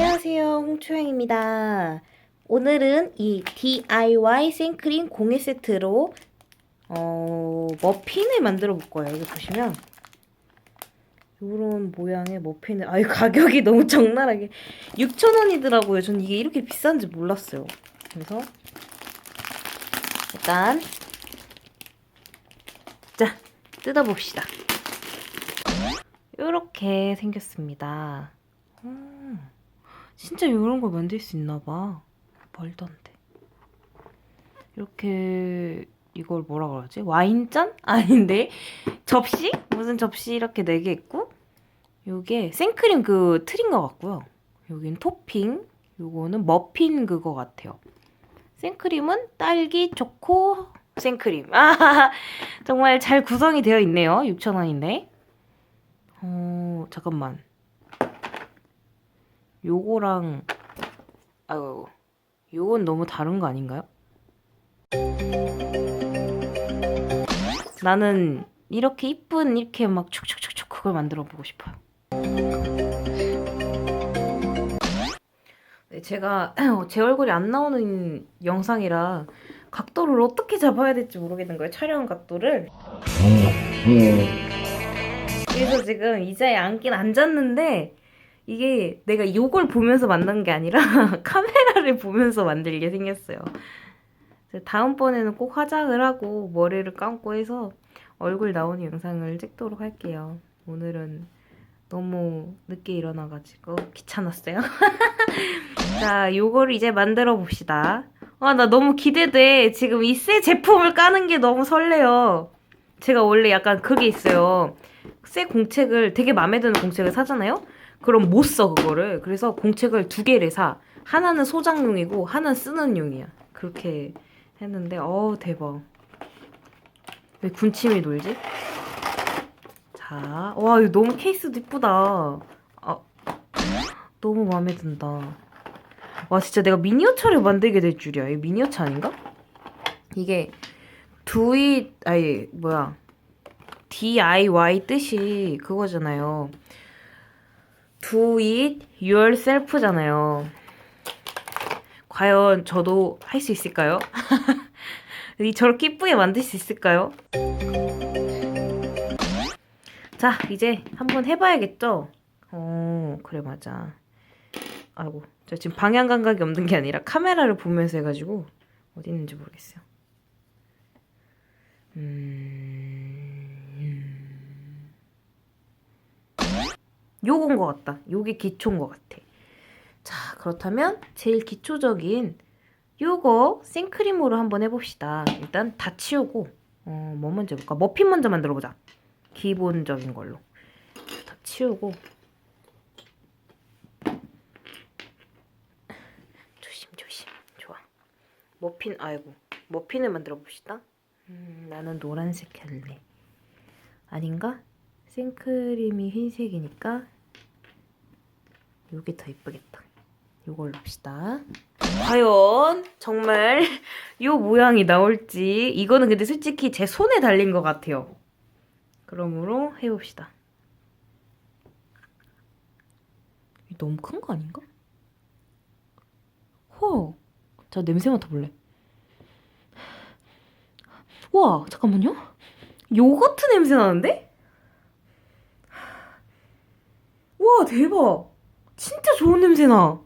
안녕하세요 홍초영입니다. 오늘은 이 DIY 생크림 공예 세트로 어, 머핀을 만들어 볼 거예요. 여기 보시면. 이런 모양의 머핀을 아유 가격이 너무 적나라하게. 6,000원이더라고요. 전 이게 이렇게 비싼지 몰랐어요. 그래서 일단 자 뜯어봅시다. 이렇게 생겼습니다. 음, 진짜 이런 걸 만들 수 있나 봐. 돼. 이렇게 이걸 뭐라 그러지? 와인잔? 아닌데 접시? 무슨 접시 이렇게 네 개 있고 요게 생크림 그 틀인 것 같고요. 여긴 토핑, 요거는 머핀 그거 같아요. 생크림은 딸기, 초코, 생크림. 아, 정말 잘 구성이 되어 있네요. 6,000원인데. 어, 잠깐만. 요거랑 아유 요건 너무 다른 거 아닌가요? 나는 이렇게 이쁜 이렇게 막 촉촉촉촉 그걸 만들어 보고 싶어요. 네, 제가 제 얼굴이 안 나오는 영상이라 각도를 어떻게 잡아야 될지 모르겠는 거예요. 촬영 각도를. 그래서 지금 의자에 앉긴 앉았는데 이게 내가 요걸 보면서 만든 게 아니라 카메라를 보면서 만들게 생겼어요. 다음번에는 꼭 화장을 하고 머리를 감고 해서 얼굴 나오는 영상을 찍도록 할게요. 오늘은 너무 늦게 일어나가지고 귀찮았어요. 자, 요거를 이제 만들어 봅시다. 아, 나 너무 기대돼. 지금 이 새 제품을 까는 게 너무 설레요. 제가 원래 약간 그게 있어요. 새 공책을 되게 마음에 드는 공책을 사잖아요? 그럼 못 써 그거를. 그래서 공책을 두 개를 사. 하나는 소장용이고 하나는 쓰는 용이야. 그렇게 했는데 어 대박. 왜 군침이 돌지? 자, 와 이거 너무 케이스도 이쁘다. 아, 너무 마음에 든다. 와 진짜 내가 미니어처를 만들게 될 줄이야. 이 미니어처 아닌가? 이게 두잇 아니 뭐야 DIY 뜻이 그거잖아요. Do it yourself잖아요. 과연 저도 할 수 있을까요? 이 저렇게 이쁘게 만들 수 있을까요? 자, 이제 한번 해봐야겠죠? 어, 그래, 맞아. 아이고, 저 지금 방향 감각이 없는 게 아니라 카메라를 보면서 해가지고 어디 있는지 모르겠어요. 음... 요건 것 같다. 요게 기초인 것 같아. 자, 그렇다면 제일 기초적인 요거 생크림으로 한번 해봅시다. 일단 다 치우고 어, 뭐 먼저 해볼까? 머핀 먼저 만들어보자. 기본적인 걸로. 다 치우고 조심 조심. 좋아. 머핀 아이고 머핀을 만들어 봅시다. 음, 나는 노란색 할래. 아닌가? 생크림이 흰색이니까 이게 더 이쁘겠다. 이걸로 합시다. 과연 정말 이 모양이 나올지 이거는 근데 솔직히 제 손에 달린 것 같아요. 그러므로 해봅시다. 너무 큰 거 아닌가? 허, 자 냄새 맡아볼래. 와, 잠깐만요. 요거트 냄새 나는데? 와, 대박. 진짜 좋은 냄새 나.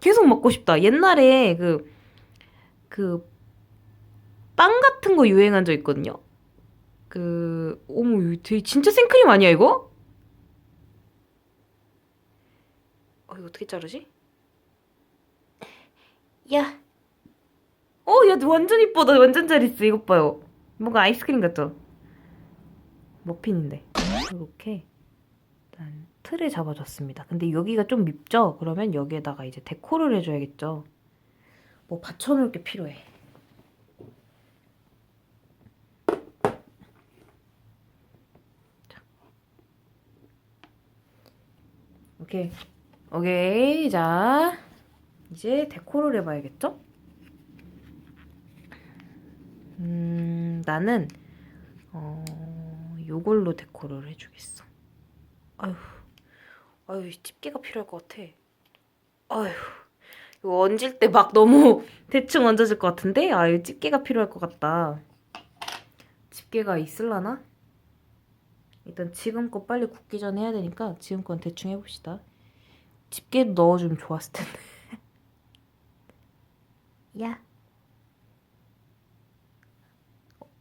계속 먹고 싶다. 옛날에 그, 그, 빵 같은 거 유행한 적 있거든요. 그, 어머, 되게 진짜 생크림 아니야, 이거? 어, 이거 어떻게 자르지? 야. 어, 야, 완전 이뻐. 나 완전 잘 있어. 이것 봐요. 뭔가 아이스크림 같죠? 머핀인데. 이렇게. 일단 틀에 잡아줬습니다. 근데 여기가 좀 밉죠? 그러면 여기에다가 이제 데코를 해줘야겠죠. 뭐 받쳐놓을 게 필요해. 자. 오케이. 오케이. 자. 이제 데코를 해봐야겠죠? 음, 나는, 어, 요걸로 데코를 해주겠어. 아휴, 아유, 집게가 필요할 것 같아. 어휴, 이거 얹을 때 막 너무 대충 얹어질 것 같은데? 아, 이거 집게가 필요할 것 같다. 집게가 있을라나? 일단 지금 거 빨리 굽기 전에 해야 되니까 지금 건 대충 해봅시다. 집게 넣어주면 좋았을 텐데. 야.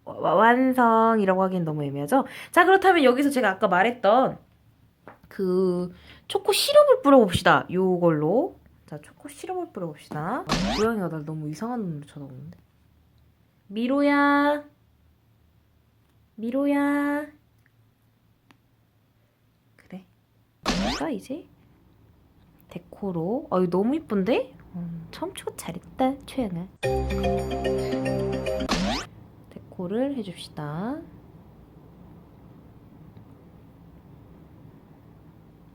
와- 완성이라고 하기엔 너무 애매하죠? 자, 그렇다면 여기서 제가 아까 말했던 그 초코 시럽을 뿌려봅시다. 요걸로. 자, 초코 시럽을 뿌려봅시다. 고양이가 날 너무 이상한 눈으로 쳐다보는데. 미로야. 미로야. 그래. 자, 이제 데코로. 아, 이거 너무 이쁜데? 음, 처음 치고 잘했다, 최양아. 데코를 해줍시다.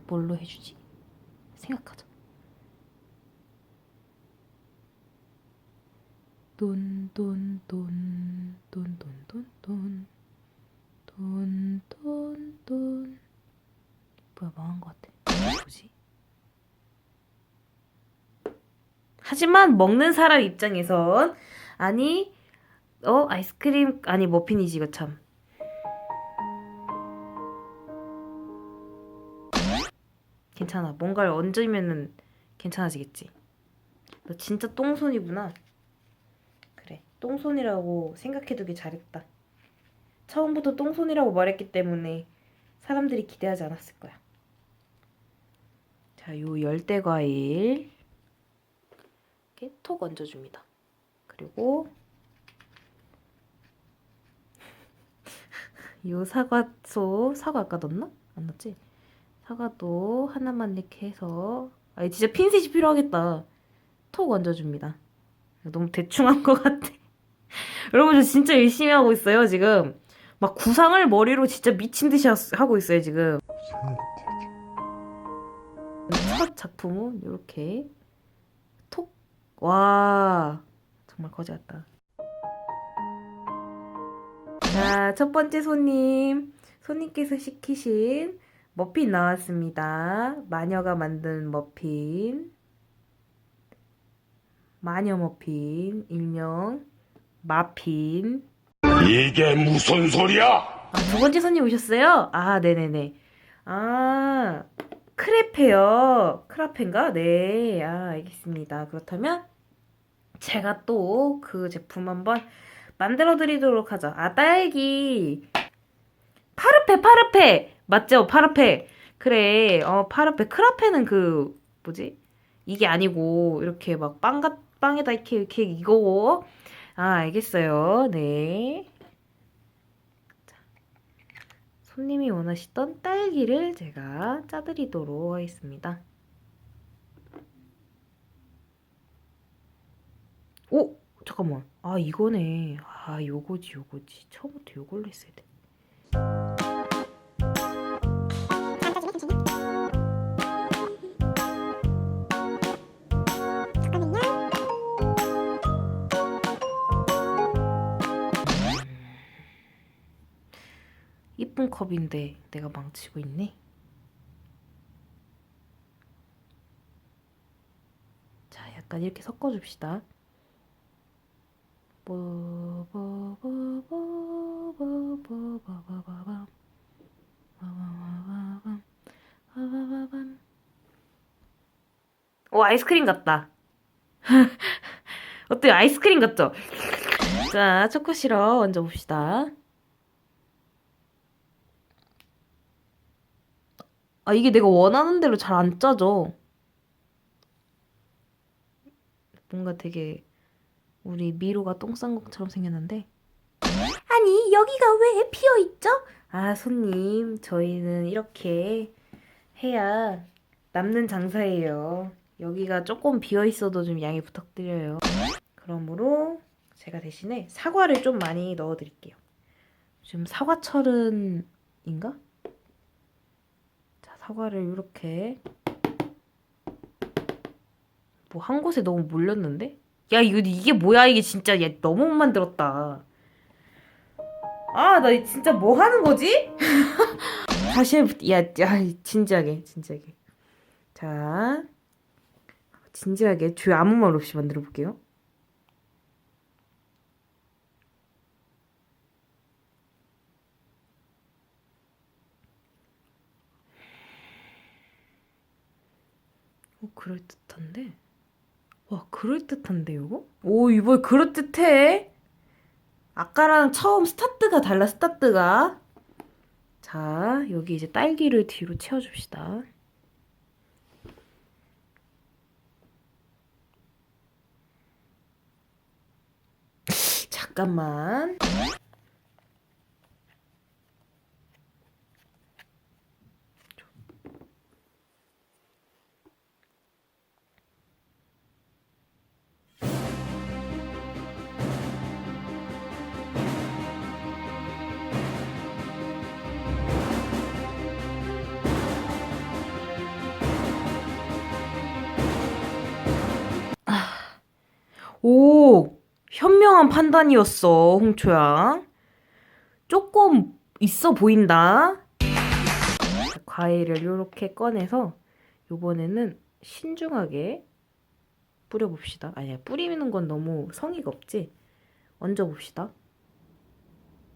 뭘로 해주지? 생각하자. 돈, 돈, 돈, 돈, 돈, 돈, 돈, 돈, 돈, 돈. 뭐야, 망한 것 같아. 뭐지? 하지만 먹는 사람 입장에선 아니, 어, 아이스크림, 아니, 머핀이지, 이거 참. 괜찮아. 뭔가를 얹으면은 괜찮아지겠지. 너 진짜 똥손이구나. 그래. 똥손이라고 생각해두길 잘했다. 처음부터 똥손이라고 말했기 때문에 사람들이 기대하지 않았을 거야. 자, 요 열대 과일 이렇게 톡 얹어줍니다. 그리고 요 사과소 사과 아까 넣었나? 안 넣었지? 사과도 하나만 이렇게 해서 아 진짜 핀셋이 필요하겠다. 톡 얹어줍니다. 너무 대충 한 것 같아. 여러분 저 진짜 열심히 하고 있어요 지금. 막 구상을 머리로 진짜 미친 듯이 하- 하고 있어요 지금. 첫 작품은 이렇게 톡. 와 정말 거지 같다. 자, 첫 번째 손님. 손님께서 시키신 머핀 나왔습니다. 마녀가 만든 머핀. 마녀 머핀. 일명 마핀. 이게 무슨 소리야? 아, 두 번째 손님 오셨어요? 아, 네네네. 아, 크레페요. 크라페인가? 네. 아, 알겠습니다. 그렇다면 제가 또 그 제품 한번 만들어 드리도록 하죠. 아, 딸기. 파르페, 파르페. 맞죠? 파르페. 그래. 어, 파르페. 크라페는 그, 뭐지? 이게 아니고, 이렇게 막 빵, 같- 빵에다 이렇게, 이렇게 이거. 아, 알겠어요. 네. 손님이 원하시던 딸기를 제가 짜드리도록 하겠습니다. 오! 잠깐만. 아, 이거네. 아, 요거지, 요거지. 처음부터 요걸로 했어야 돼. 작은 컵인데 내가 망치고 있네. 자, 약간 이렇게 섞어줍시다. 오, 아이스크림 같다. 어때요? 아이스크림 같죠? 자, 초코 시럽 얹어봅시다. 아, 이게 내가 원하는 대로 잘 안 짜져. 뭔가 되게 우리 미로가 똥 싼 것처럼 생겼는데. 아니, 여기가 왜 비어 있죠? 아, 손님, 저희는 이렇게 해야 남는 장사예요. 여기가 조금 비어 있어도 좀 양해 부탁드려요. 그러므로 제가 대신에 사과를 좀 많이 넣어 드릴게요. 지금 사과철은 인가? 자, 사과를 이렇게 뭐 한 곳에 너무 몰렸는데? 야, 이거 이게 뭐야? 이게 진짜 얘 너무 못 만들었다. 아, 나 진짜 뭐 하는 거지? 다시 해. 야, 야, 진지하게, 진지하게. 자, 진지하게 주에 아무 말 없이 만들어 볼게요. 그럴듯한데? 와, 그럴듯한데, 이거? 오, 이번에 그럴듯해. 아까랑 처음 스타트가 달라, 스타트가. 자, 여기 이제 딸기를 뒤로 채워줍시다. 잠깐만. 오, 현명한 판단이었어, 홍초야. 조금 있어 보인다. 자, 과일을 이렇게 꺼내서 요번에는 신중하게 뿌려봅시다. 아니야, 뿌리는 건 너무 성의가 없지? 얹어봅시다.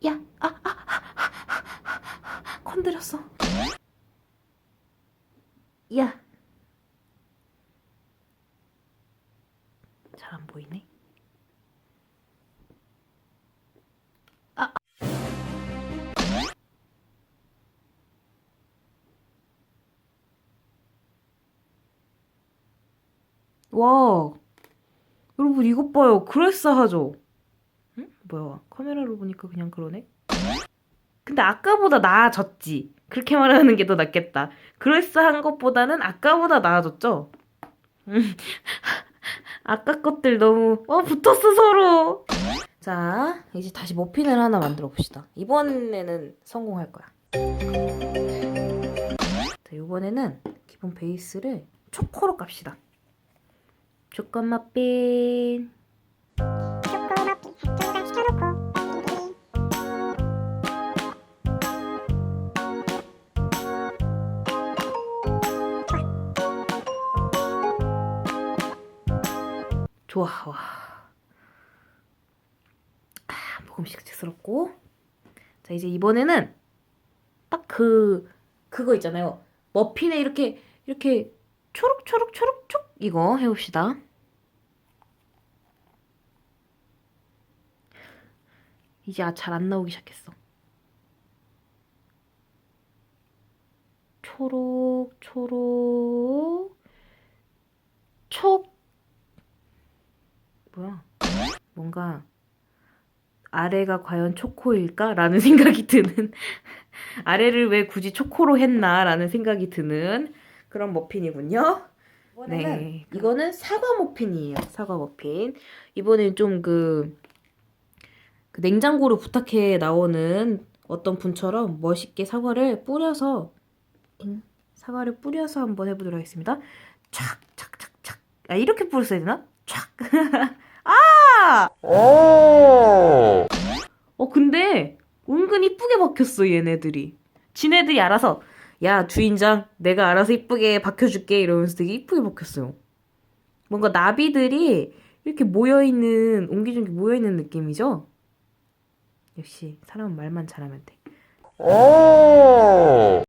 야, 아, 아, 아, 아, 아, 건드렸어. 야. 잘 안 보이네. 아. 와. 여러분 이것 봐요. 그럴싸하죠? 응? 뭐야? 카메라로 보니까 그냥 그러네. 근데 아까보다 나아졌지. 그렇게 말하는 게 더 낫겠다. 그럴싸한 것보다는 아까보다 나아졌죠? 음. 아까 것들 너무 어 붙었어 서로. 자 이제 다시 머핀을 하나 만들어 봅시다. 이번에는 성공할 거야. 자 이번에는 기본 베이스를 초코로 깝시다. 초코 머핀. 좋아 와. 아, 먹음직스럽고. 자 이제 이번에는 딱 그 그거 있잖아요. 머핀에 이렇게 이렇게 초록 초록 초록 촉 이거 해봅시다. 이제 아, 잘 안 나오기 시작했어. 초록 초록 촉 뭐야? 뭔가 아래가 과연 초코일까라는 생각이 드는 아래를 왜 굳이 초코로 했나라는 생각이 드는 그런 머핀이군요. 네, 이거는 사과 머핀이에요. 사과 머핀. 이번엔 좀그 냉장고를 부탁해 나오는 어떤 분처럼 멋있게 사과를 뿌려서 잉, 사과를 뿌려서 한번 해보도록 하겠습니다. 촥, 촥, 촥, 촥. 아 이렇게 뿌렸어야 되나? 촥. 아! 오! 어 근데 은근 이쁘게 박혔어 얘네들이. 지네들이 알아서 야 주인장 내가 알아서 이쁘게 박혀줄게 이러면서 되게 이쁘게 박혔어요. 뭔가 나비들이 이렇게 모여있는 옹기종기 모여있는 느낌이죠? 역시 사람은 말만 잘하면 돼. 오!